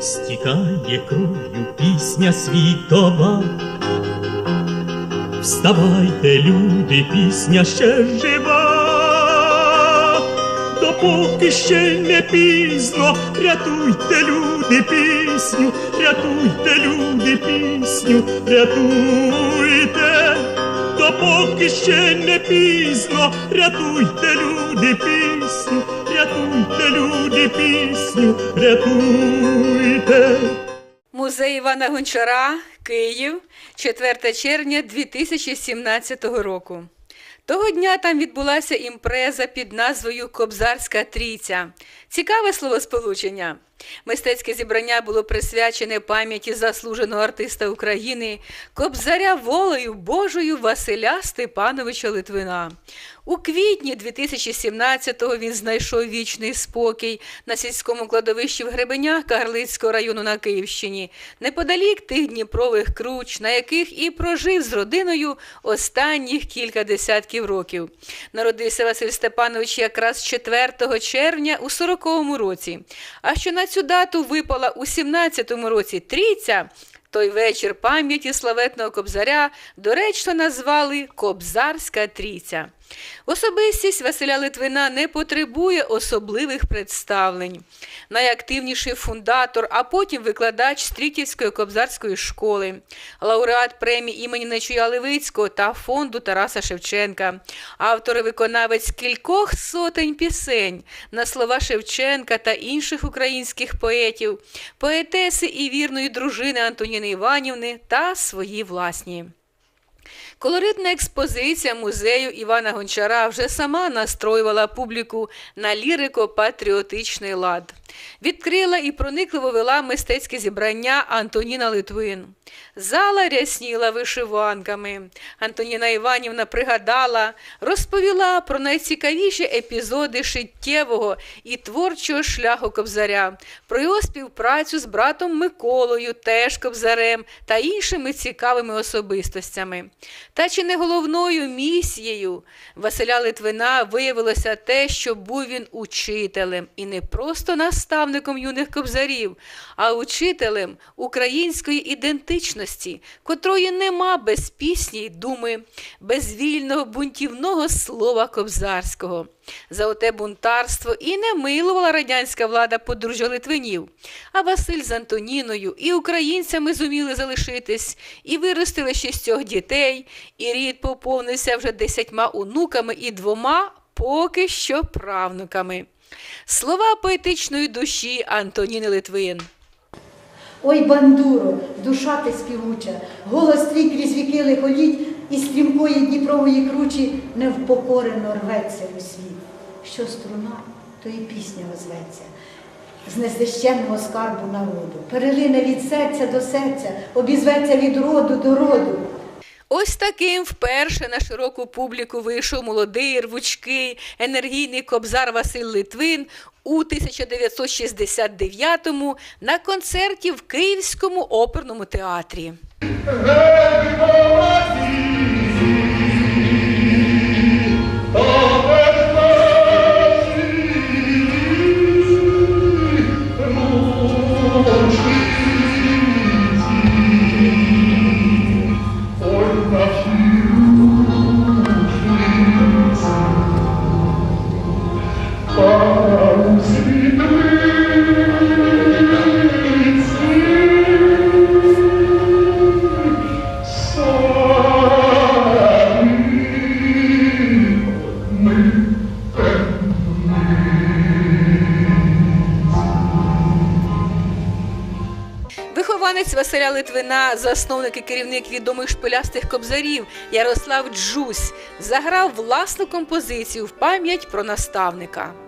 стікає кров'ю пісня світова. Вставайте, люди, пісня ще жива, допоки ще не пізно, рятуйте, люди, пісню, рятуйте, люди, пісню, рятуйте, допоки ще не пізно, рятуйте, люди, пісню, рятуйте, люди, пісню, рятуйте. Музей Івана Гончара, Київ, 4 червня 2017 року. Того дня там відбулася імпреза під назвою Кобзарська трійця. Цікаве словосполучення. Мистецьке зібрання було присвячене пам'яті заслуженого артиста України Кобзаря волею Божою Василя Степановича Литвина. У квітні 2017-го він знайшов вічний спокій на сільському кладовищі в Гребенях Кагарлицького району на Київщині, неподалік тих Дніпрових круч, на яких і прожив з родиною останніх кілька десятків років. Народився Василь Степанович якраз 4 червня у 40-му році. А що на цю дату випала у 17-му році трійця, той вечір пам'яті славетного кобзаря доречно назвали Кобзарська трійця. Особистість Василя Литвина не потребує особливих представлень. Найактивніший фундатор, а потім викладач Стрітівської кобзарської школи, лауреат премії імені Нечуя Левицького та фонду Тараса Шевченка, автор і виконавець кількох сотень пісень на слова Шевченка та інших українських поетів, поетеси і вірної дружини Антоніни Іванівни та свої власні. Колоритна експозиція музею Івана Гончара вже сама настроювала публіку на лірико-патріотичний лад. Відкрила і проникливо вела мистецьке зібрання Антоніна Литвин. Зала рясніла вишиванками. Антоніна Іванівна пригадала, розповіла про найцікавіші епізоди шиттєвого і творчого шляху Кобзаря, про його співпрацю з братом Миколою, теж Кобзарем та іншими цікавими особистостями. Та чи не головною місією Василя Литвина виявилося те, що був він учителем і не просто наставником юних кобзарів, а учителем української ідентичності, котрої нема без пісні й думи, без вільного бунтівного слова кобзарського. За оте бунтарство і не милувала радянська влада подружжя Литвинів, а Василь з Антоніною і українцями зуміли залишитись, і виростили шістьох дітей, і рід поповнився вже десятьма онуками і двома поки що правнуками. Слова поетичної душі Антоніни Литвин. Ой, бандуро, душа ти співуча, голос твій крізь віки лихоліть, і стрімкої Дніпрової кручі невпокорено рветься у світ. Що струна, то і пісня озветься. З незнищенного скарбу народу, перелине від серця до серця, обізветься від роду до роду. Ось таким вперше на широку публіку вийшов молодий, рвучкий, енергійний кобзар Василь Литвин у 1969-му на концерті в Київському оперному театрі. Вихованець Василя Литвина, засновник і керівник відомих шпилястих кобзарів Ярослав Джусь заграв власну композицію в пам'ять про наставника.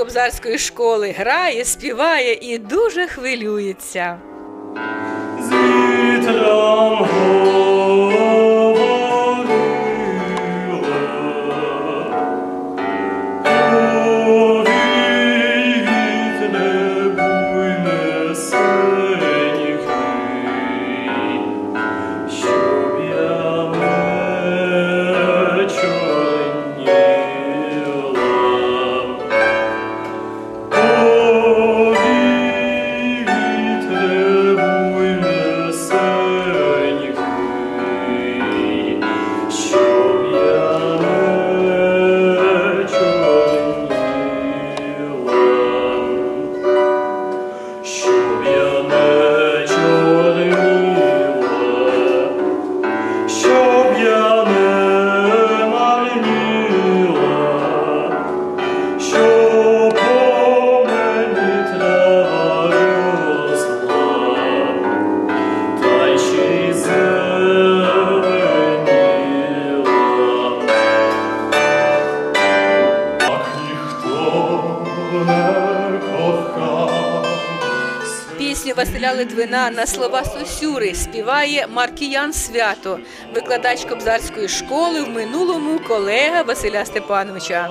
Кобзарської школи, грає, співає і дуже хвилюється. З вітром Василя Литвина на слова Сосюри співає Маркіян Свято, викладач кобзарської школи в минулому колега Василя Степановича.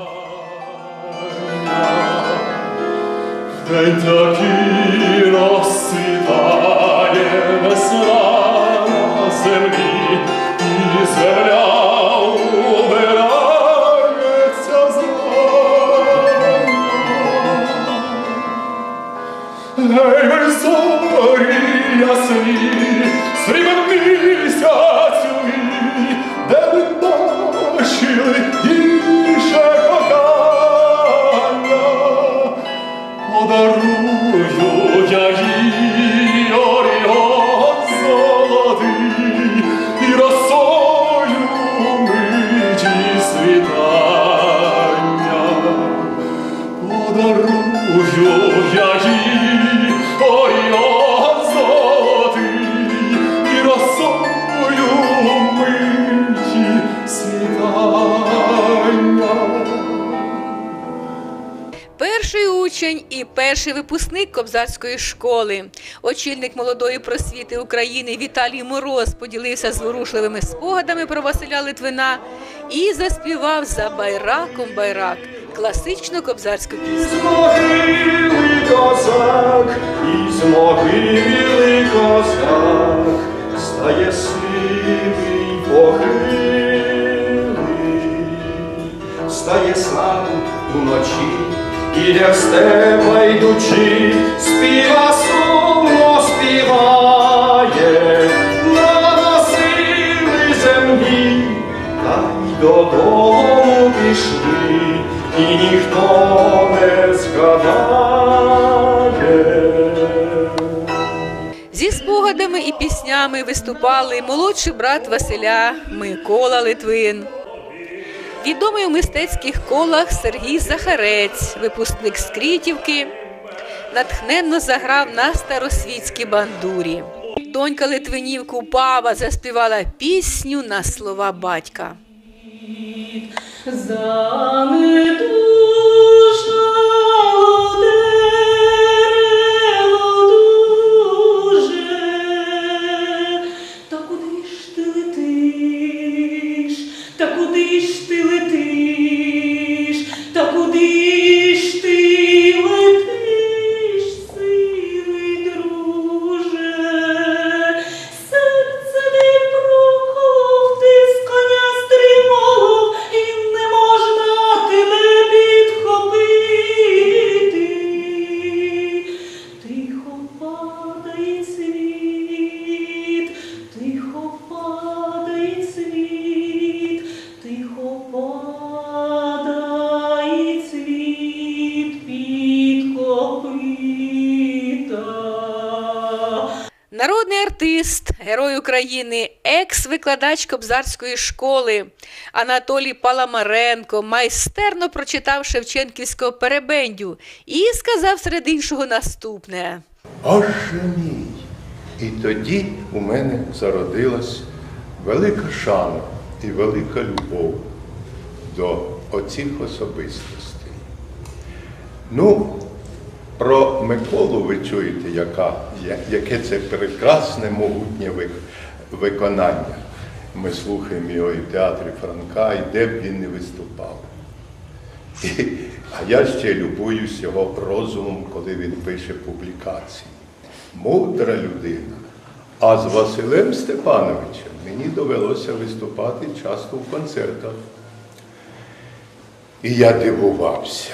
Землі, і земля Ви зорі ясні, срібен місяцю, де учень і перший випускник кобзарської школи, очільник молодої просвіти України Віталій Мороз поділився зворушливими спогадами про Василя Литвина і заспівав за байраком байрак класичну кобзарську пісню. Козак, стає сивий похилий, стає сам уночі, іде в степа йдучи, співа сумно співає, на носили землі, та й додому пішли, і ніхто не згадає. Зі спогадами і піснями виступали молодший брат Василя Микола Литвин. Відомий у мистецьких колах Сергій Захарець, випускник Скрітівки, натхненно заграв на старосвітській бандурі. Донька Литвинів Купава заспівала пісню на слова батька. України, екс-викладач Кобзарської школи Анатолій Паламаренко майстерно прочитав Шевченківського перебендю і сказав серед іншого наступне. Оженій. І тоді у мене зародилась велика шана і велика любов до оцих особистостей. Ну, про Миколу ви чуєте, яка, яке це прекрасне могутнє вик- виконання. Ми слухаємо його і в театрі Франка, і де б він не виступав. І, а я ще любуюсь його розумом, коли він пише публікації. Мудра людина. А з Василем Степановичем мені довелося виступати часто в концертах. І я дивувався.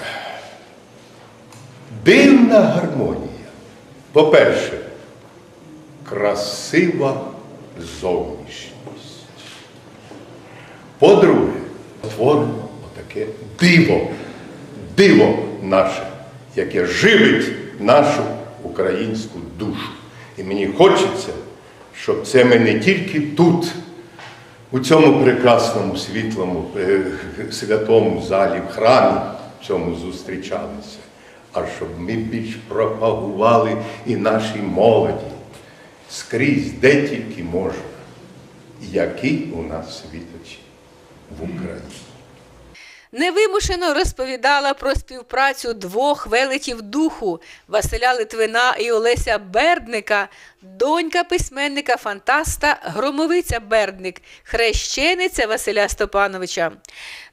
Дивна гармонія. По-перше, красива зовнішність. По-друге, творимо отаке диво, диво наше, яке живить нашу українську душу. І мені хочеться, щоб це ми не тільки тут, у цьому прекрасному світлому е, святому залі, в храмі цьому зустрічалися, а щоб ми більш пропагували і нашій молоді скрізь, де тільки можна, які у нас світочі в Україні. Невимушено розповідала про співпрацю двох велетів духу Василя Литвина і Олеся Бердника, донька письменника фантаста Громовиця Бердник, хрещениця Василя Степановича.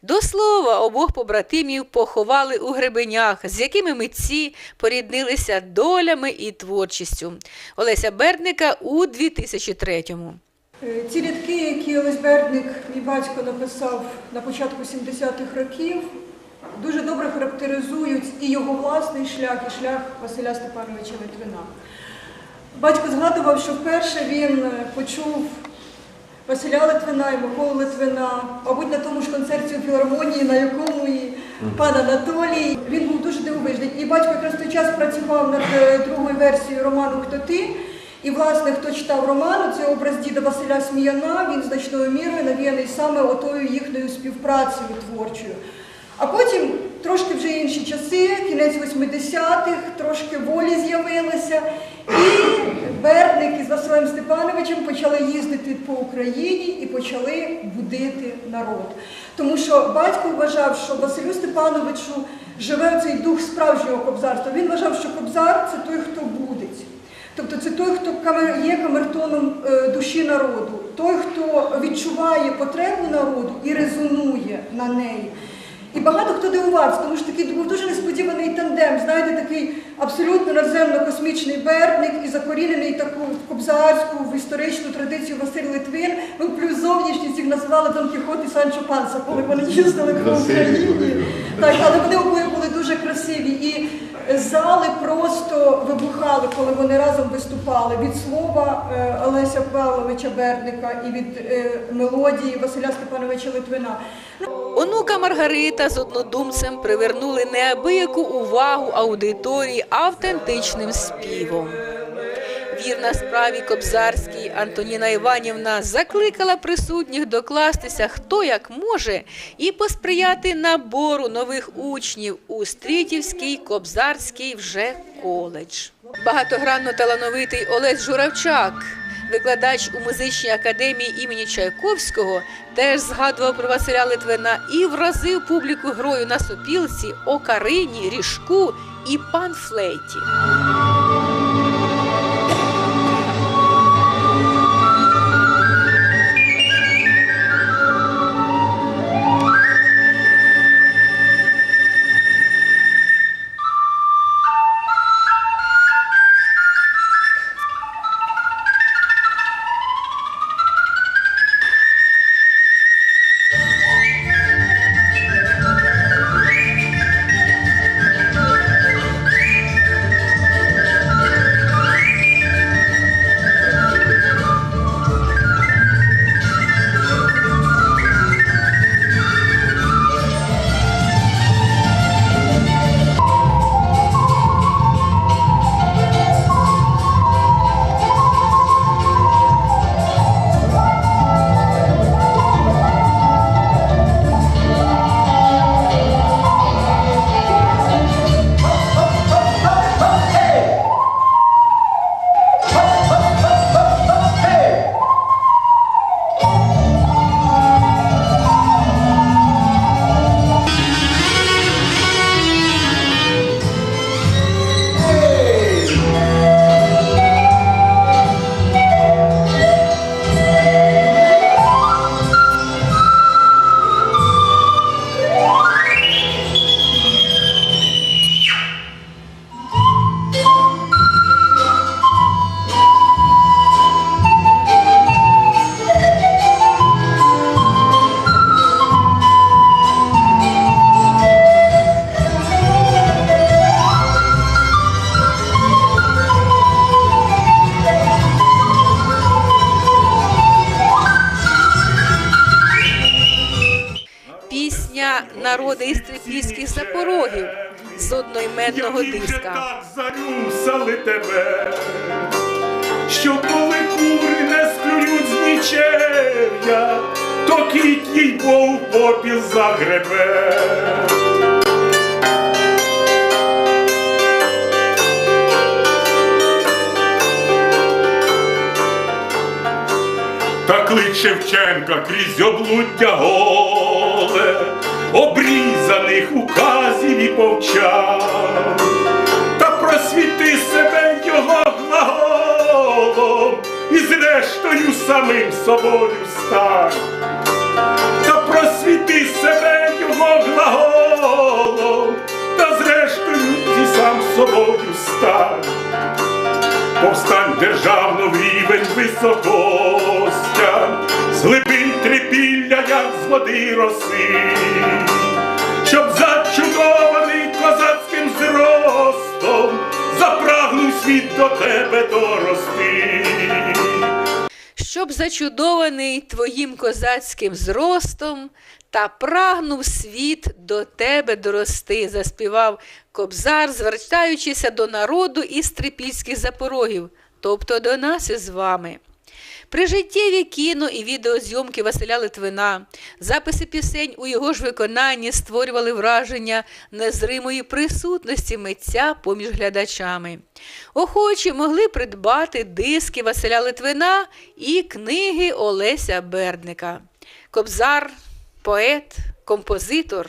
До слова, обох побратимів поховали у гребенях, з якими митці поріднилися долями і творчістю. Олеся Бердника у 2003-му. Е, Ці рядки, які Олесь Бердник, мій батько, написав на початку 70-х років, дуже добре характеризують і його власний шлях, і шлях Василя Степановича Литвина. Батько згадував, що вперше він е, почув Василя Литвина і Миколу Литвина, мабуть, на тому ж концерті у філармонії, на якому і пан Анатолій. Він був дуже дивовижний. І батько якраз той час працював над е, другою версією роману Хто ти? І, власне, хто читав роман, це образ діда Василя Сміяна, він значною мірою навіяний саме отою їхньою співпрацею творчою. А потім трошки вже інші часи, кінець 80-х, трошки волі з'явилося. І Бердник із Василем Степановичем почали їздити по Україні і почали будити народ. Тому що батько вважав, що Василю Степановичу живе цей дух справжнього кобзарства. Він вважав, що кобзар це той, хто будить. Тобто це той, хто є камертоном е, душі народу, той, хто відчуває потребу народу і резонує на неї. І багато хто дивувався, тому що такий був дуже несподіваний тандем, знаєте, такий абсолютно надземно-космічний бердник і закорінений таку в кобзарську, в історичну традицію Василь Литвин. Ну, плюс зовнішність їх називали Дон Кіхот і Санчо Панса, коли вони їздили по Україні. Так, але вони обоє були дуже красиві. І зали просто вибухали, коли вони разом виступали. Від слова е, Олеся Павловича Берника і від е, мелодії Василя Степановича Литвина. Онука Маргарита з однодумцем привернули неабияку увагу аудиторії автентичним співом. Вірна справі Кобзарській Антоніна Іванівна закликала присутніх докластися хто як може і посприяти набору нових учнів у Стрітівський Кобзарський вже коледж. Багатогранно талановитий Олесь Журавчак викладач у музичній академії імені Чайковського, теж згадував про Василя Литвина і вразив публіку грою на сопілці, окарині, ріжку і панфлейті. Народи із трипільських запорогів з одноіменного Які вже так зарюсали тебе, що коли кури не склюють з нічев'я, то кіт їй бо в попіл загребе. Та клич Шевченка крізь облуття голе, обрізаних указів і повчав, та просвіти себе його глаголом, і зрештою самим собою стань, та просвіти себе його глаголом, та зрештою зі сам собою стань. Повстань державно в рівень високостя, як з води роси, щоб зачудований козацьким зростом запрагнув світ до тебе дорости. щоб зачудований твоїм козацьким зростом та прагнув світ до тебе дорости, заспівав кобзар, звертаючися до народу із трипільських запорогів, тобто до нас із вами. Прижиттєві кіно і відеозйомки Василя Литвина, записи пісень у його ж виконанні створювали враження незримої присутності митця поміж глядачами. Охочі могли придбати диски Василя Литвина і книги Олеся Бердника. Кобзар, поет, композитор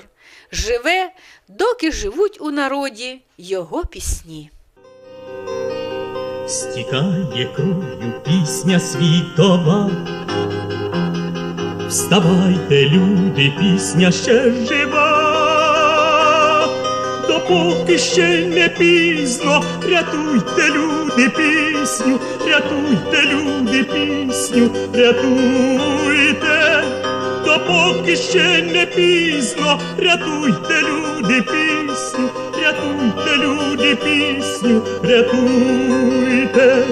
живе, доки живуть у народі його пісні. Стікає кров'ю пісня світова. Вставайте, люди, пісня ще жива, допоки ще не пізно, рятуйте, люди, пісню, рятуйте, люди, пісню, рятуйте, допоки ще не пізно, рятуйте, люди, пісню, рятуйте, пісню, рятуйте,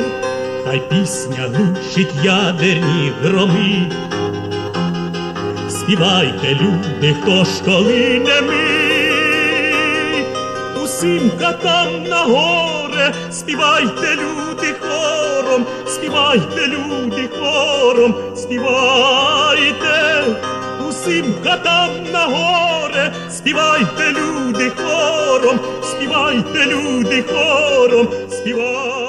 хай пісня глушить ядерні громи. Співайте, люди, хто ж коли не ми, усім хатам на горе, співайте, люди, хором, співайте, люди, хором, співайте, усім хатам на горе, співайте, люди, хором, співайте, люди, хором, співайте.